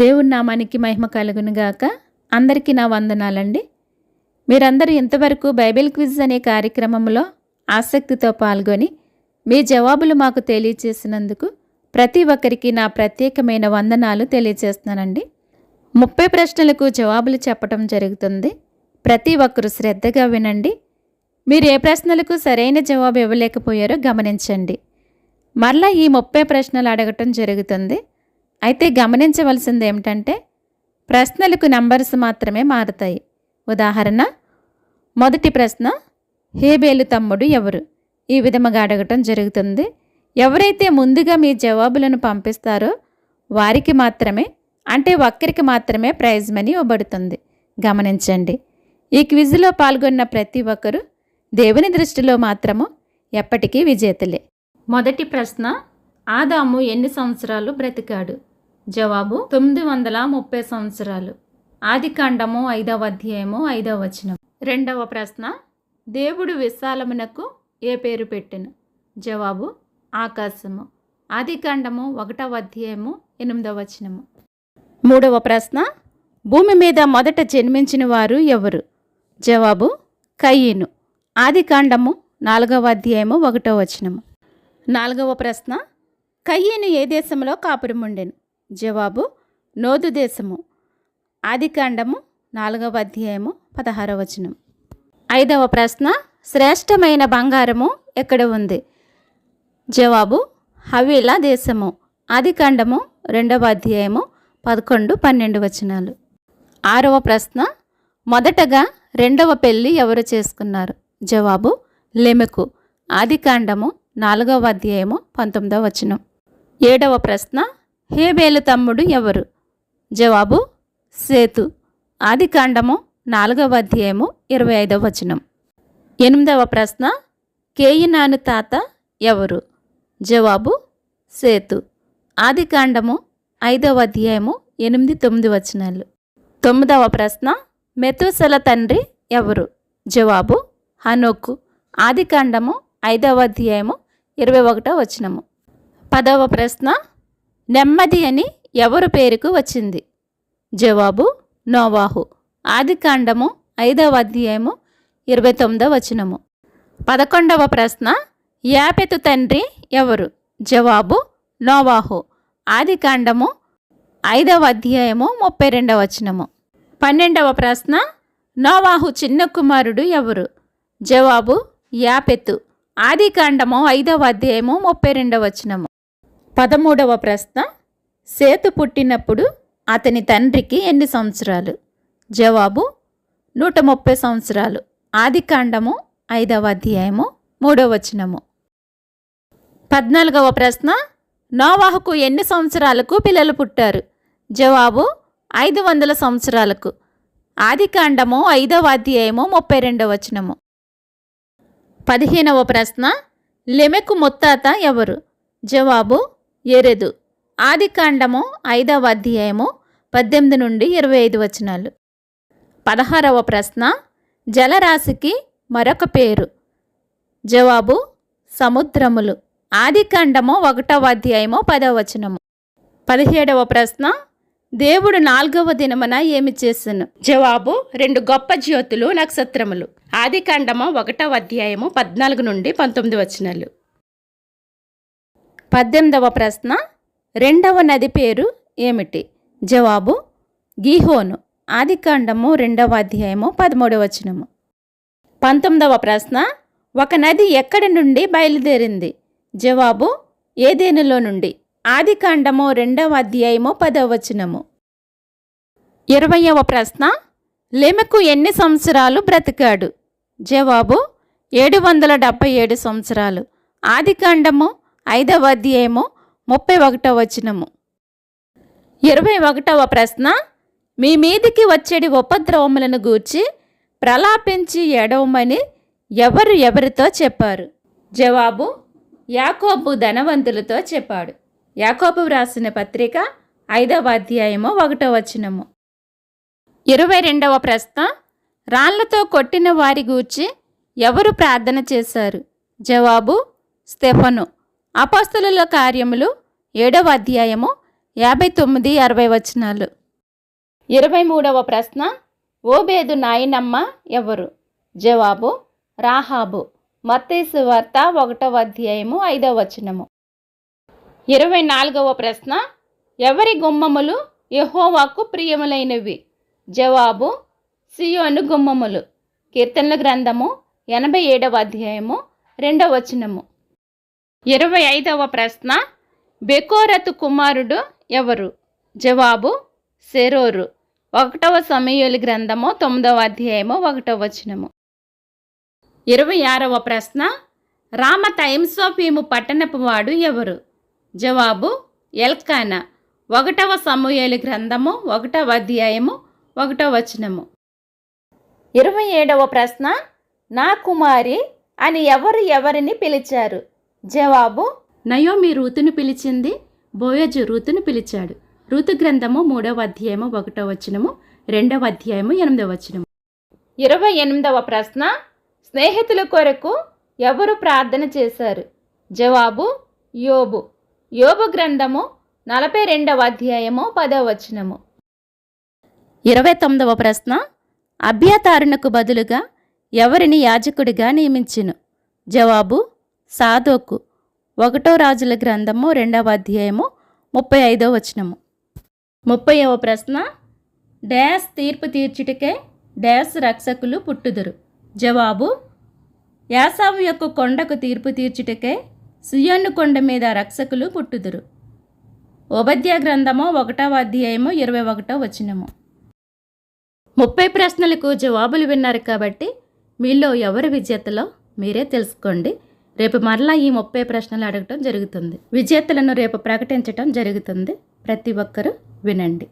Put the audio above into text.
దేవుని నామానికి మహిమ కలుగునుగాక అందరికీ నా వందనాలండి. మీరందరూ ఇంతవరకు బైబిల్ క్విజ్ అనే కార్యక్రమంలో ఆసక్తితో పాల్గొని మీ జవాబులు మాకు తెలియచేసినందుకు ప్రతి ఒక్కరికి నా ప్రత్యేకమైన వందనాలు తెలియచేస్తున్నానండి. ముప్పై ప్రశ్నలకు జవాబులు చెప్పడం జరుగుతుంది. ప్రతి ఒక్కరు శ్రద్ధగా వినండి. మీరు ఏ ప్రశ్నలకు సరైన జవాబు ఇవ్వలేకపోయారో గమనించండి. మరలా ఈ ముప్పై ప్రశ్నలు అడగటం జరుగుతుంది. అయితే గమనించవలసింది ఏమిటంటే ప్రశ్నలకు నంబర్స్ మాత్రమే మారుతాయి. ఉదాహరణ మొదటి ప్రశ్న హేబేలు తమ్ముడు ఎవరు? ఈ విధముగా అడగటం జరుగుతుంది. ఎవరైతే ముందుగా మీ జవాబులను పంపిస్తారో వారికి మాత్రమే అంటే ఒక్కరికి మాత్రమే ప్రైజ్ మనీ ఇవ్వబడుతుంది. గమనించండి. ఈ క్విజ్లో పాల్గొన్న ప్రతి ఒక్కరూ దేవుని దృష్టిలో మాత్రము ఎప్పటికీ విజేతలే. మొదటి ప్రశ్న ఆదాము ఎన్ని సంవత్సరాలు బ్రతికాడు? జవాబు తొమ్మిది వందల ముప్పై సంవత్సరాలు. ఆదికాండము ఐదవ అధ్యాయము ఐదవ వచనం. రెండవ ప్రశ్న దేవుడు విశాలమునకు ఏ పేరు పెట్టెను? జవాబు ఆకాశము. ఆదికాండము ఒకటవ అధ్యాయము ఎనిమిదవ వచనము. మూడవ ప్రశ్న భూమి మీద మొదట జన్మించిన వారు ఎవరు? జవాబు కయ్యను ఆదికాండము నాలుగవ అధ్యాయము ఒకటవ వచనము. నాలుగవ ప్రశ్న కయ్యను ఏ దేశంలో కాపురం ఉండెను జవాబు నోదు దేశము. ఆదికాండము నాలుగవ అధ్యాయము పదహారవ వచనం. ఐదవ ప్రశ్న శ్రేష్టమైన బంగారము ఎక్కడ ఉంది? జవాబు హవీలా దేశము ఆదికాండము రెండవ అధ్యాయము పదకొండు పన్నెండు వచనాలు. ఆరవ ప్రశ్న మొదటగా రెండవ పెళ్ళి ఎవరు చేసుకున్నారు? జవాబు లెమెకు ఆదికాండము నాలుగవ అధ్యాయము పంతొమ్మిదవ వచనం. ఏడవ ప్రశ్న హేబేలు తమ్ముడు ఎవరు? జవాబు సేతు. ఆదికాండము నాలుగవ అధ్యాయము ఇరవై ఐదవ వచనం. ఎనిమిదవ ప్రశ్న కేయినాను తాత ఎవరు? జవాబు సేతు. ఆదికాండము ఐదవ అధ్యాయము ఎనిమిది తొమ్మిది వచనాలు. తొమ్మిదవ ప్రశ్న మెతుసల తండ్రి ఎవరు? జవాబు హనోకు. ఆదికాండము ఐదవ అధ్యాయము ఇరవై ఒకటో వచనము. పదవ ప్రశ్న నెమ్మది అని ఎవరు పేరుకు వచ్చింది? జవాబు నోవాహు. ఆదికాండము ఐదవ అధ్యాయము ఇరవై తొమ్మిదవ వచనము. పదకొండవ ప్రశ్న యాపెతు తండ్రి ఎవరు? జవాబు నోవాహు. ఆదికాండము ఐదవ అధ్యాయము ముప్పై రెండవ వచనము. పన్నెండవ ప్రశ్న నోవాహు చిన్న కుమారుడు ఎవరు? జవాబు యాపెతు. ఆదికాండము ఐదవ అధ్యాయము ముప్పై రెండవ వచనము. పదమూడవ ప్రశ్న. సేతు పుట్టినప్పుడు అతని తండ్రికి ఎన్ని సంవత్సరాలు? జవాబు నూట ముప్పై సంవత్సరాలు. ఆదికాండము ఐదవ అధ్యాయము మూడవ వచనము. పద్నాలుగవ ప్రశ్న. నోవాహుకు ఎన్ని సంవత్సరాలకు పిల్లలు పుట్టారు? జవాబు ఐదు వందల సంవత్సరాలకు. ఆదికాండము ఐదవ అధ్యాయము ముప్పై రెండవ వచనము. పదిహేనవ ప్రశ్న. లెమెకు ముత్తాత ఎవరు? జవాబు ఎరెదు. ఆదికాండము ఐదవ అధ్యాయము పద్దెనిమిది నుండి ఇరవై ఐదు వచనాలు. పదహారవ ప్రశ్న జలరాశికి మరొక పేరు. జవాబు సముద్రములు. ఆదికాండము ఒకటవ అధ్యాయము పదవ వచనము. పదిహేడవ ప్రశ్న దేవుడు నాలుగవ దినమున ఏమి చేసెను? జవాబు రెండు గొప్ప జ్యోతులు నక్షత్రములు. ఆదికాండము ఒకటవ అధ్యాయము పద్నాలుగు నుండి పంతొమ్మిది వచనాలు. పద్దెనిమిదవ ప్రశ్న రెండవ నది పేరు ఏమిటి? జవాబు గీహోను. ఆదికాండము రెండవ అధ్యాయము పదమూడవ వచనము. పంతొమ్మిదవ ప్రశ్న ఒక నది ఎక్కడి నుండి బయలుదేరింది? జవాబు ఏదేనిలో నుండి. ఆదికాండము రెండవ అధ్యాయము పదవ వచనము. ఇరవయవ ప్రశ్న లెమెకు ఎన్ని సంవత్సరాలు బ్రతికాడు? జవాబు ఏడు వందల డెబ్బై ఏడు సంవత్సరాలు. ఆదికాండము ఐదవ అధ్యాయము ముప్పై ఒకటవ వచనము. ఇరవై ఒకటవ ప్రశ్న మీ మీదికి వచ్చేటి ఉపద్రవములను గూర్చి ప్రలాపించి ఎడవమని ఎవరు ఎవరితో చెప్పారు? జవాబు యాకోబు ధనవంతులతో చెప్పాడు. యాకోబు వ్రాసిన పత్రిక ఐదవ అధ్యాయము ఒకటో వచనము. ఇరవై రెండవ ప్రశ్న రాళ్ళతో కొట్టిన వారి గూర్చి ఎవరు ప్రార్థన చేశారు? జవాబు స్టెఫను. అపస్తుల కార్యములు ఏడవ అధ్యాయము యాభై తొమ్మిది అరవై వచనాలు. ఇరవై మూడవ ప్రశ్న ఓబేదు నాయనమ్మ ఎవరు? జవాబు రాహాబు. మత్తేసు వార్త ఒకటవ అధ్యాయము ఐదవ వచనము. ఇరవై నాలుగవ ప్రశ్న ఎవరి గుమ్మములు యహోవాకు ప్రియములైనవి? జవాబు సియోను గుమ్మములు. కీర్తనల గ్రంథము ఎనభై ఏడవ అధ్యాయము రెండవ వచనము. ఇరవై ఐదవ ప్రశ్న బెకోరతు కుమారుడు ఎవరు? జవాబు సెరోరు. ఒకటవ సమయలు గ్రంథము తొమ్మిదవ అధ్యాయము ఒకటవ వచనము. ఇరవై ఆరవ ప్రశ్న రామ తైంసోఫీము పట్టణపు వాడు ఎవరు? జవాబు ఎల్కానా. ఒకటవ సమూయేలు గ్రంథము ఒకటవ అధ్యాయము ఒకటవ వచనము. ఇరవై ఏడవ ప్రశ్న నా కుమారి అని ఎవరు ఎవరిని పిలిచారు? జవాబు? నయోమి రూతును పిలిచింది బోయజు రూతును పిలిచాడు. ఋతు గ్రంథము మూడవ అధ్యాయము ఒకటవ వచనము రెండవ అధ్యాయము ఎనిమిదవ వచనము. ఇరవై ఎనిమిదవ ప్రశ్న స్నేహితుల కొరకు ఎవరు ప్రార్థన చేశారు? జవాబు యోబు. యోబు గ్రంథము నలభై రెండవ అధ్యాయము పదవ వచనము. ఇరవై తొమ్మిదవ ప్రశ్న అభ్యతారునకు బదులుగా ఎవరిని యాజకుడిగా నియమించును? జవాబు సాదోకు ఒకటో రాజుల గ్రంథము రెండవ అధ్యాయము ముప్పై ఐదో వచనము. ముప్పైవ ప్రశ్న డ్యాస్ తీర్పు తీర్చుటకే డ్యాస్ రక్షకులు పుట్టుదురు. జవాబు యాసావు యొక్క కొండకు తీర్పు తీర్చుటకే సుయన్ను కొండ మీద రక్షకులు పుట్టుదురు. ఉపద్య గ్రంథము ఒకటవ అధ్యాయము ఇరవై ఒకటో వచనము. ముప్పై ప్రశ్నలకు జవాబులు విన్నారు కాబట్టి మీలో ఎవరు విజేతలో మీరే తెలుసుకోండి. రేపు మరలా ఈ ముప్పై ప్రశ్నలు అడగటం జరుగుతుంది. విజేతలను రేపు ప్రకటించటం జరుగుతుంది. ప్రతి ఒక్కరూ వినండి.